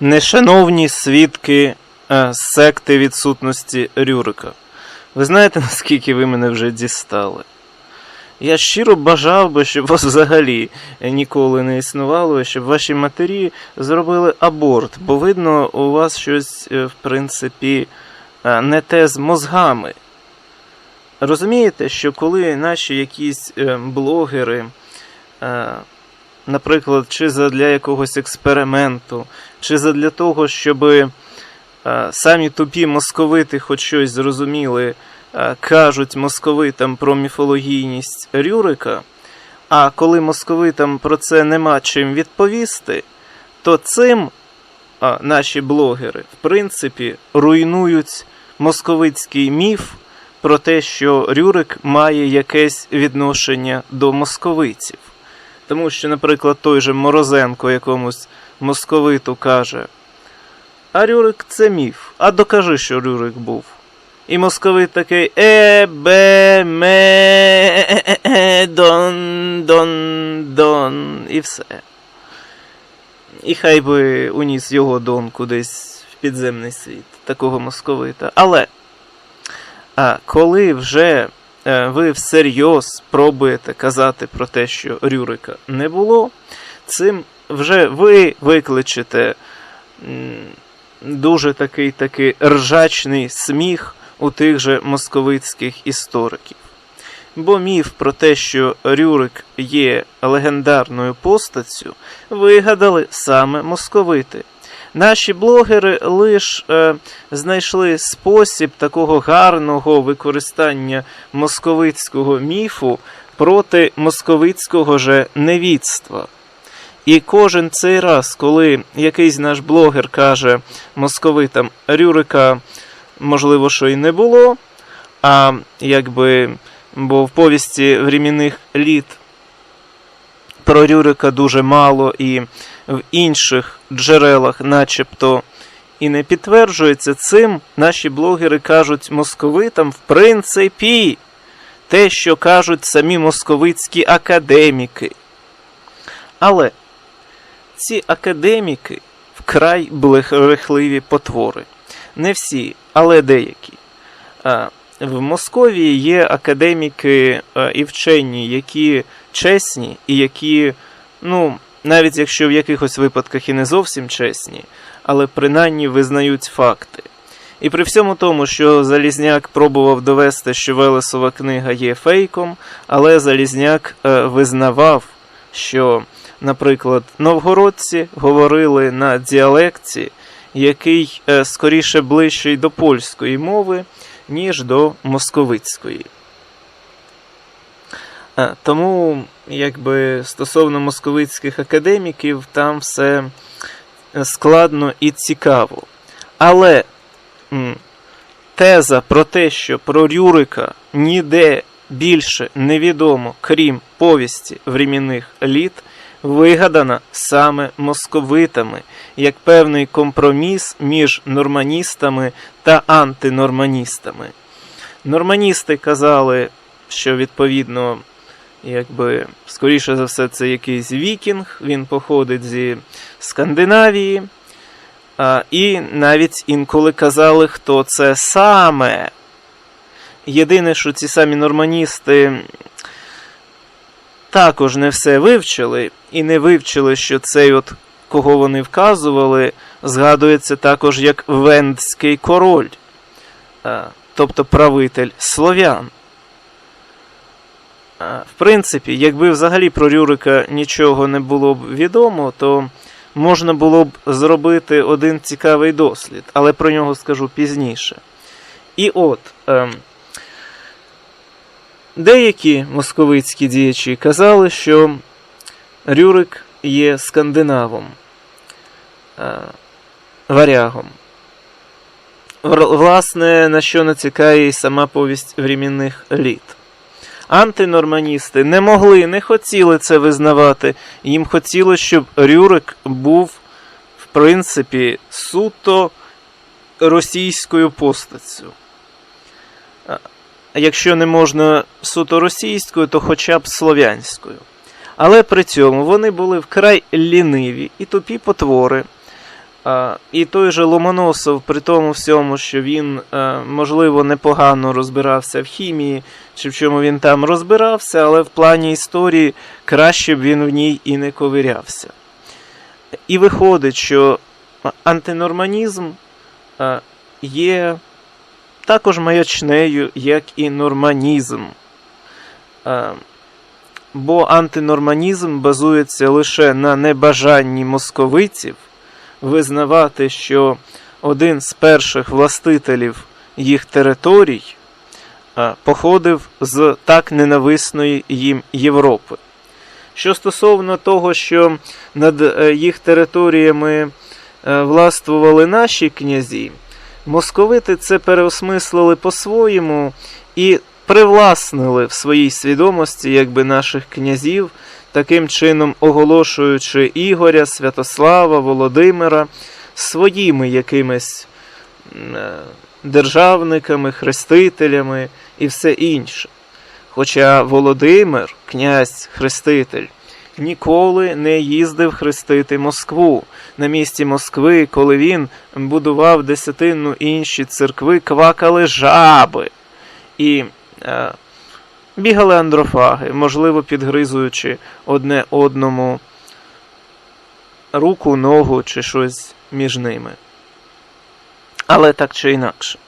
Нешановні свідки е, секти відсутності Рюрика. Ви знаєте, наскільки ви мене вже дістали? Я щиро бажав би, щоб вас взагалі ніколи не існувало, щоб ваші матері зробили аборт, бо видно, у вас щось, е, в принципі, е, не те з мозгами. Розумієте, що коли наші якісь е, блогери, наприклад, чи задля якогось експерименту, чи задля того, щоб е, самі тупі московити хоч щось зрозуміли, е, кажуть московитам про міфологійність Рюрика, а коли московитам про це нема чим відповісти, то цим а, наші блогери, в принципі, руйнують московицький міф про те, що Рюрик має якесь відношення до московитів. Тому що, наприклад, той же Морозенко якомусь московиту каже: А Рюрик це міф. А докажи, що Рюрик був. І московит такий е, бе, ме, е, е, е, дон, дон, дон, і все. І хай би уніс його дон кудись в підземний світ, такого московита. Але а коли вже ви всерйоз пробуєте казати про те, що Рюрика не було, цим вже ви викличете дуже такий такий ржачний сміх у тих же московицьких істориків. Бо міф про те, що Рюрик є легендарною постаттю, вигадали саме московити. Наші блогери лише е, знайшли спосіб такого гарного використання московицького міфу проти московицького же невідства. І кожен цей раз, коли якийсь наш блогер каже московитам Рюрика, можливо, що і не було, а якби, бо в повісті времінних літ про Рюрика дуже мало і в інших джерелах, начебто, і не підтверджується цим, наші блогери кажуть московитам, в принципі, те, що кажуть самі московицькі академіки. Але ці академіки вкрай брехливі потвори. Не всі, але деякі. В Московії є академіки і вчені, які чесні і які, ну, навіть якщо в якихось випадках і не зовсім чесні, але принаймні визнають факти. І при всьому тому, що Залізняк пробував довести, що Велесова книга є фейком, але Залізняк е, визнавав, що, наприклад, новгородці говорили на діалекті, який е, скоріше ближчий до польської мови, ніж до московицької. Е, Тому, якби стосовно московицьких академіків, там все складно і цікаво. Але теза про те, що про Рюрика ніде більше невідомо, крім повісті времінних літ, вигадана саме московитами як певний компроміс між норманістами та антинорманістами. Норманісти казали, що відповідно якби, скоріше за все, це якийсь вікінг, він походить зі Скандинавії. А, І навіть інколи казали, хто це саме. Єдине, що ці самі норманісти також не все вивчили, і не вивчили, що цей, от, кого вони вказували, згадується також як Вендський король, тобто правитель слов'ян. В принципі, якби взагалі про Рюрика нічого не було б відомо, то можна було б зробити один цікавий дослід, але про нього скажу пізніше. І от ем, деякі московицькі діячі казали, що Рюрик є скандинавом, е, варягом. Власне, на що натякає і сама повість времінних літ. Антинорманісти не могли, не хотіли це визнавати. Їм хотілося, щоб Рюрик був, в принципі, суто російською постаттю. Якщо не можна суто російською, то хоча б слов'янською. Але при цьому вони були вкрай ліниві і тупі потвори. І той же Ломоносов, при тому всьому, що він, е, можливо, непогано розбирався в хімії, чи в чому він там розбирався, але в плані історії краще б він в ній і не ковирявся. І виходить, що антинорманізм е, є також маячнею, як і норманізм. Е, Бо антинорманізм базується лише на небажанні московитів визнавати, що один з перших властителів їх територій е, походив з так ненависної їм Європи. Що стосовно того, що над е, їх територіями е, властвували наші князі, московити це переосмислили по-своєму і привласнили в своїй свідомості якби наших князів, таким чином оголошуючи Ігоря, Святослава, Володимира своїми якимись е, державниками, хрестителями і все інше. Хоча Володимир, князь хреститель, ніколи не їздив хрестити Москву. На місці Москви, коли він будував десятинну інші церкви, квакали жаби. І е, бігали андрофаги, можливо, підгризуючи одне одному руку, ногу чи щось між ними. Але так чи інакше.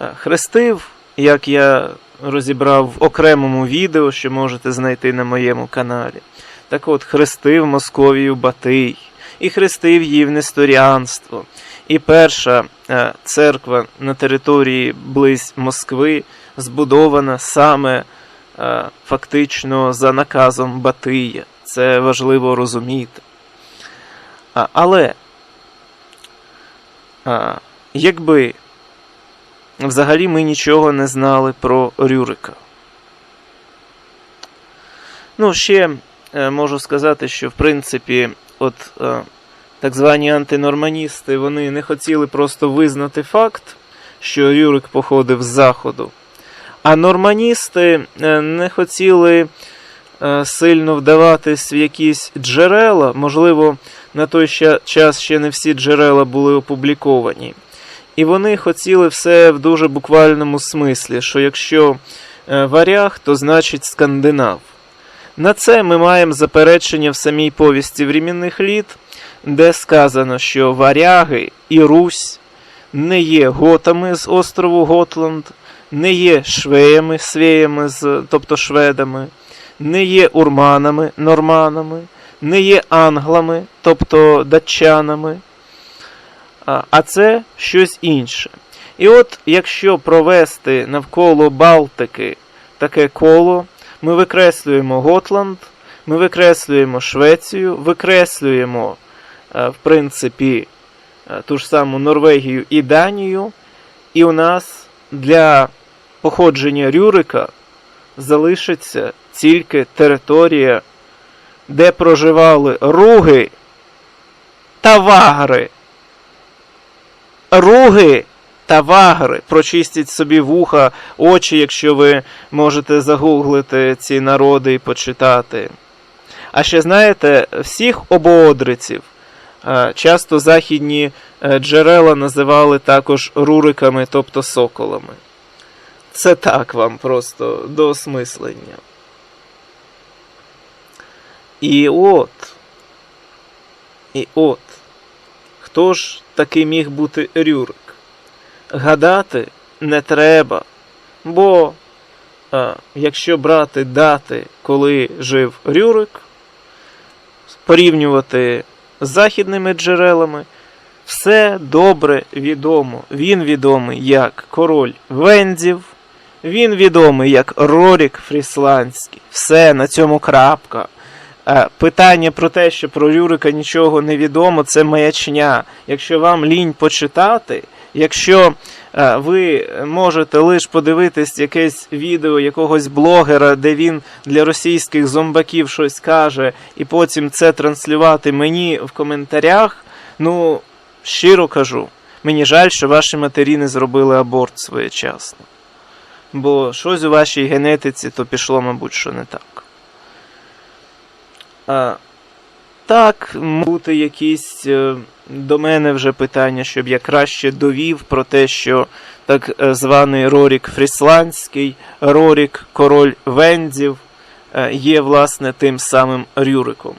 Е, Хрестив, як я розібрав в окремому відео, що можете знайти на моєму каналі. Так от, хрестив Московію Батий, і хрестив її в Несторіанство. І перша е, церква на території близь Москви збудована саме е, фактично за наказом Батия. Це важливо розуміти. Але якби взагалі ми нічого не знали про Рюрика. Ну, ще е, можу сказати, що в принципі, от е, так звані антинорманісти вони не хотіли просто визнати факт, що Рюрик походив з заходу. А норманісти е, не хотіли е, сильно вдаватись в якісь джерела. Можливо, на той час ще не всі джерела були опубліковані. І вони хотіли все в дуже буквальному смислі, що якщо е, варяг, то значить скандинав. На це ми маємо заперечення в самій повісті времінних літ, де сказано, що варяги і Русь не є готами з острову Готланд, не є швеями, свеями, тобто шведами, не є урманами, норманами, не є англами, тобто датчанами, а, це щось інше. І от якщо провести навколо Балтики таке коло, ми викреслюємо Готланд, ми викреслюємо Швецію, викреслюємо, е, в принципі, е, ту ж саму Норвегію і Данію, і у нас для походження Рюрика залишиться тільки територія, де проживали руги та вагри. Руги та вагри. Прочистіть собі вуха, очі, якщо ви можете загуглити ці народи і почитати. А ще знаєте, всіх обоодриців е, часто західні е, джерела називали також руриками, тобто соколами. Це так вам просто до осмислення. І от. І от. Хто ж таки міг бути Рюрик? Гадати не треба, бо а, якщо брати дати, коли жив Рюрик, порівнювати з західними джерелами, все добре відомо. Він відомий як король Вензів, він відомий як Рорік Фрісландський. Все на цьому крапка. Е, Питання про те, що про Рюрика нічого не відомо, це маячня. Якщо вам лінь почитати, якщо е, ви можете лише подивитись якесь відео якогось блогера, де він для російських зомбаків щось каже, і потім це транслювати мені в коментарях, ну, щиро кажу, мені жаль, що ваші матері не зробили аборт своєчасно. Бо щось у вашій генетиці то пішло, мабуть, що не так. А, Так, бути якісь е, до мене вже питання, щоб я краще довів про те, що так е, званий Рорік Фрісландський, Рорік Король Вендів е, є, власне, тим самим Рюриком.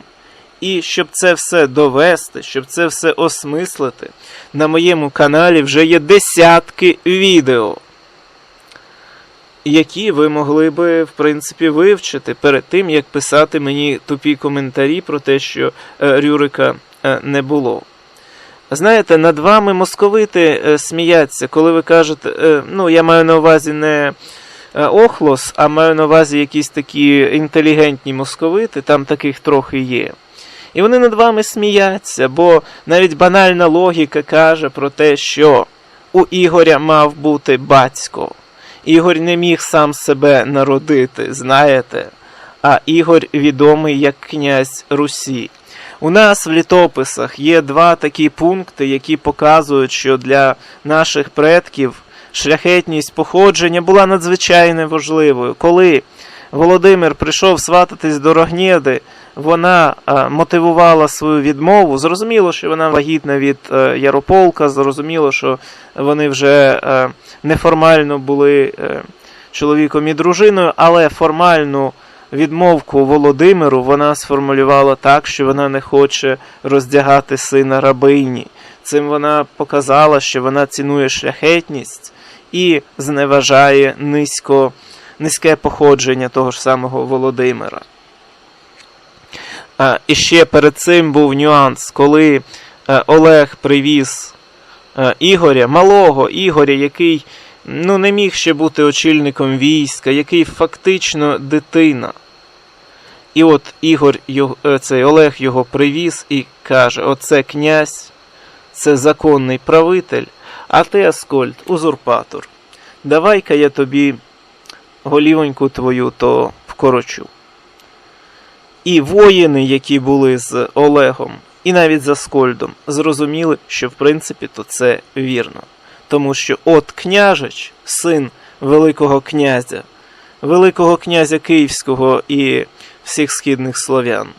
І щоб це все довести, щоб це все осмислити, на моєму каналі вже є десятки відео, які ви могли би, в принципі, вивчити перед тим, як писати мені тупі коментарі про те, що е, Рюрика е, не було. Знаєте, над вами московити е, сміяться, коли ви кажете, ну, я маю на увазі не охлос, а маю на увазі якісь такі інтелігентні московити, там таких трохи є. І вони над вами сміяться, бо навіть банальна логіка каже про те, що у Ігоря мав бути батько. Ігор не міг сам себе народити, знаєте, а Ігор відомий як князь Русі. У нас в літописах є два такі пункти, які показують, що для наших предків шляхетність походження була надзвичайно важливою. Коли Володимир прийшов свататись до Рогнєди, вона е, мотивувала свою відмову. Зрозуміло, що вона вагітна від е, Ярополка, зрозуміло, що вони вже е, неформально були чоловіком і дружиною, але формальну відмовку Володимиру вона сформулювала так, що вона не хоче роздягати сина рабині. Цим вона показала, що вона цінує шляхетність і зневажає низько, низьке походження того ж самого Володимира. І ще перед цим був нюанс, коли е, Олег привіз е, Ігоря, малого Ігоря, який ну, не міг ще бути очільником війська, який фактично дитина. І от Ігор, е, цей Олег його привіз і каже: Оце князь, це законний правитель, а ти, Аскольд, узурпатор. Давай-ка я тобі голівоньку твою то вкорочу. І воїни, які були з Олегом, і навіть з Аскольдом, зрозуміли, що в принципі то це вірно. Тому що от княжич, син Великого князя, Великого князя Київського і всіх східних слов'ян.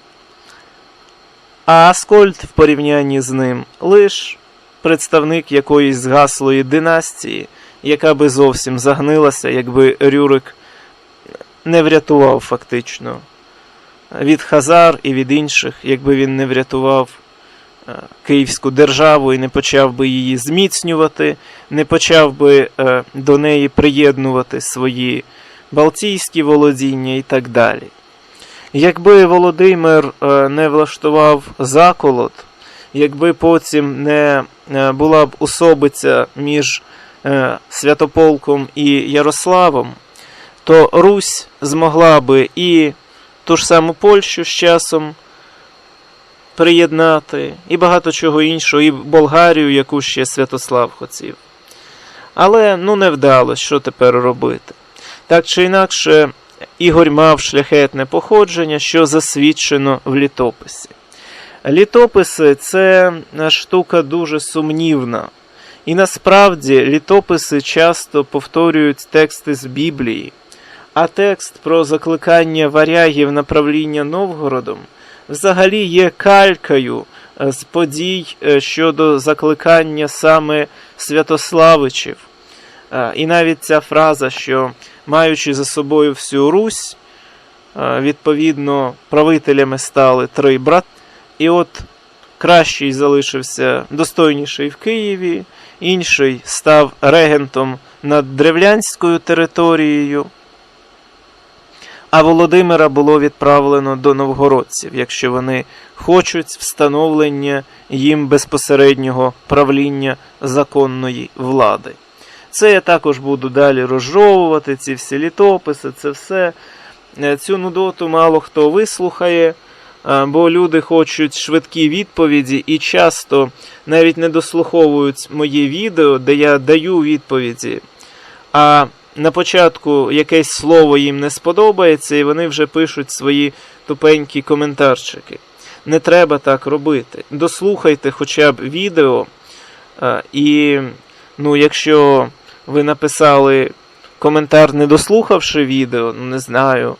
А Аскольд в порівнянні з ним лиш представник якоїсь згаслої династії, яка би зовсім загнилася, якби Рюрик не врятував фактично від Хазар і від інших, якби він не врятував е, Київську державу і не почав би її зміцнювати, не почав би е, до неї приєднувати свої Балтійські володіння і так далі. Якби Володимир е, не влаштував заколот, якби потім не була б особиця між Святополком і Ярославом, то Русь змогла би і ту ж саму Польщу з часом приєднати, і багато чого іншого, і Болгарію, яку ще Святослав хотів. Але ну не вдалося, що тепер робити. Так чи інакше, Ігор мав шляхетне походження, що засвідчено в літописі. Літописи це штука дуже сумнівна. І насправді літописи часто повторюють тексти з Біблії, а текст про закликання варягів на правління Новгородом взагалі є калькою з подій е, щодо закликання саме Святославичів. Е, І навіть ця фраза, що маючи за собою всю Русь, е, відповідно, правителями стали три брати. І от кращий залишився достойніший в Києві, інший став регентом над древлянською територією. А Володимира було відправлено до новгородців, якщо вони хочуть встановлення їм безпосереднього правління законної влади. Це я також буду далі розжовувати, ці всі літописи, це все. Е, Цю нудоту мало хто вислухає, бо люди хочуть швидкі відповіді і часто навіть не дослуховують моє відео, де я даю відповіді. А на початку якесь слово їм не сподобається, і вони вже пишуть свої тупенькі коментарчики. Не треба так робити. Дослухайте хоча б відео. І, ну, якщо ви написали коментар, не дослухавши відео, ну не знаю,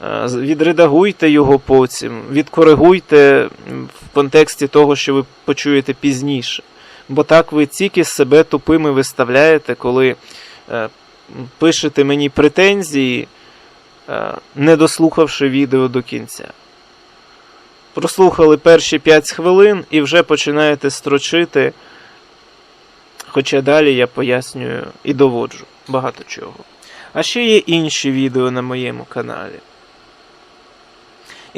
Відредагуйте його потім, відкоригуйте в контексті того, що ви почуєте пізніше. Бо так ви тільки себе тупими виставляєте, коли е, пишете мені претензії, е, не дослухавши відео до кінця. Прослухали перші 5 хвилин і вже починаєте строчити. Хоча далі я пояснюю і доводжу багато чого. А ще є інші відео на моєму каналі.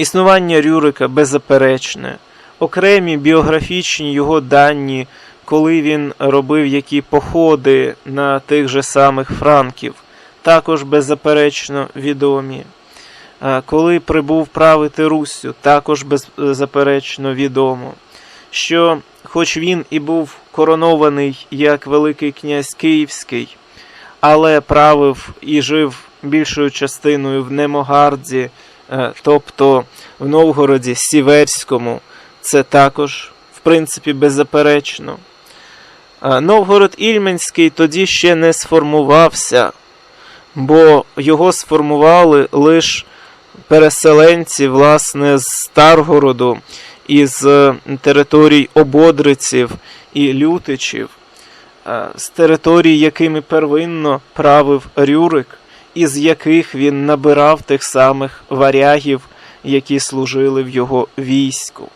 Існування Рюрика беззаперечне, окремі біографічні його дані, коли він робив які походи на тих же самих франків, також беззаперечно відомі. Коли прибув правити Руссю, також беззаперечно відомо, що, хоч він і був коронований як Великий князь Київський, але правив і жив більшою частиною в Немогарді, тобто в Новгороді Сіверському, це також, в принципі, беззаперечно. Е, Новгород Ільменський тоді ще не сформувався, бо його сформували лише переселенці, власне, з Старгороду із е, територій Ободриців і Лютичів, е, з територій, якими первинно правив Рюрик, із яких він набирав тих самих варягів, які служили в його війську.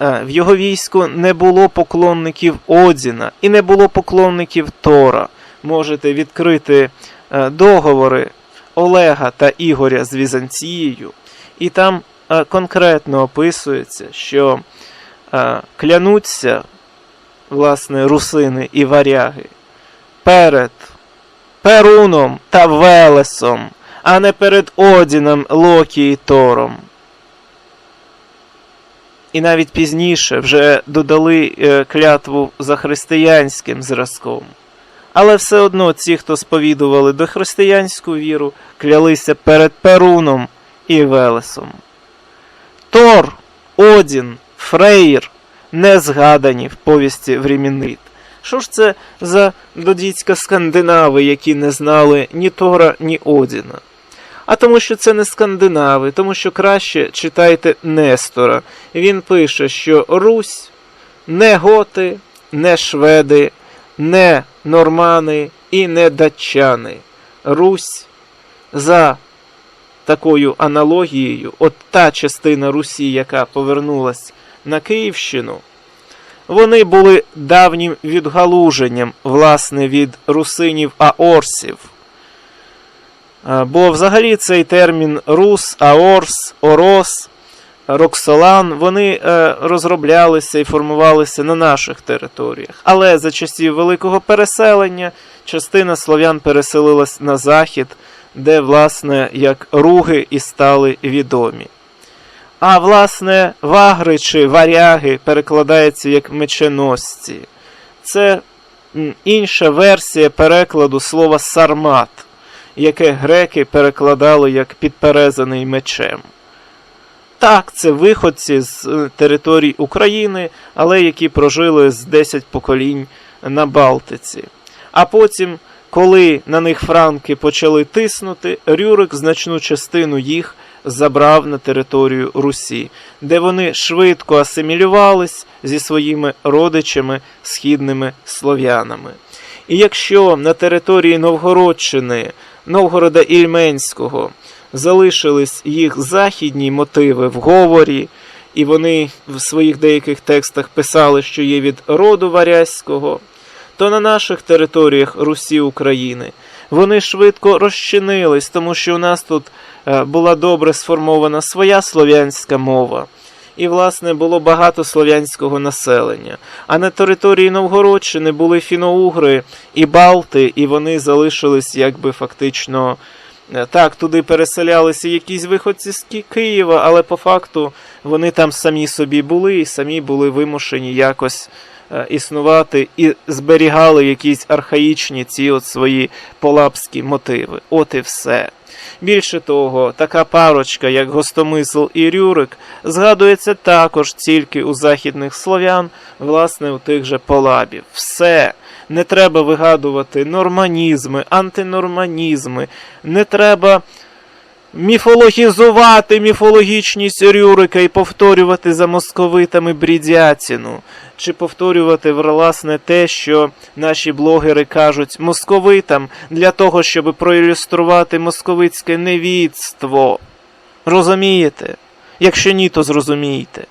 Е, В його війську не було поклонників Одіна і не було поклонників Тора. Можете відкрити е, договори Олега та Ігоря з Візанцією, і там е, конкретно описується, що клянуться власне русини і варяги перед Перуном та Велесом, а не перед Одіном, Локі і Тором. І навіть пізніше вже додали е, клятву за християнським зразком. Але все одно ті, хто сповідували дохристиянську віру, клялися перед Перуном і Велесом. Тор, Одін, Фрейр не згадані в повісті Времінит. Що ж це за додіцька скандинави, які не знали ні Тора, ні Одіна? А тому, що це не скандинави, тому що краще читайте Нестора. Він пише, що Русь не готи, не шведи, не нормани і не датчани. Русь за такою аналогією, от та частина Русі, яка повернулась на Київщину, вони були давнім відгалуженням, власне, від русинів аорсів. Бо взагалі цей термін Рус, Аорс, Орос, Роксолан, вони е, розроблялися і формувалися на наших територіях. Але за часів великого переселення частина слов'ян переселилась на захід, де, власне, як руги і стали відомі. А власне, вагри чи варяги перекладається як меченосці. Це інша версія перекладу слова сармат, яке греки перекладали як підперезаний мечем. Так, це виходці з е, територій України, але які прожили з 10 поколінь на Балтиці. А потім, коли на них франки почали тиснути, Рюрик значну частину їх забрав на територію Русі, де вони швидко асимілювались зі своїми родичами східними слов'янами. І якщо на території Новгородщини, Новгорода Ільменського залишились їх західні мотиви в говорі, і вони в своїх деяких текстах писали, що є від роду варязького, то на наших територіях Русі України вони швидко розчинились, тому що у нас тут е, була добре сформована своя слов'янська мова. І, власне, було багато слов'янського населення. А на території Новгородщини були фіноугри і Балти, і вони залишились якби фактично. е, Так, туди переселялися якісь виходці з Києва, але по факту вони там самі собі були і самі були вимушені якось існувати і зберігали якісь архаїчні ці от свої полапські мотиви. От і все. Більше того, така парочка, як Гостомисл і Рюрик, згадується також тільки у західних слов'ян, власне, у тих же полабів. Все. Не треба вигадувати норманізми, антинорманізми, не треба міфологізувати міфологічність Рюрика і повторювати за московитами брідятіну, чи повторювати власне те, що наші блогери кажуть московитам для того, щоб проілюструвати московицьке невідство. Розумієте? Якщо ні, то зрозумійте.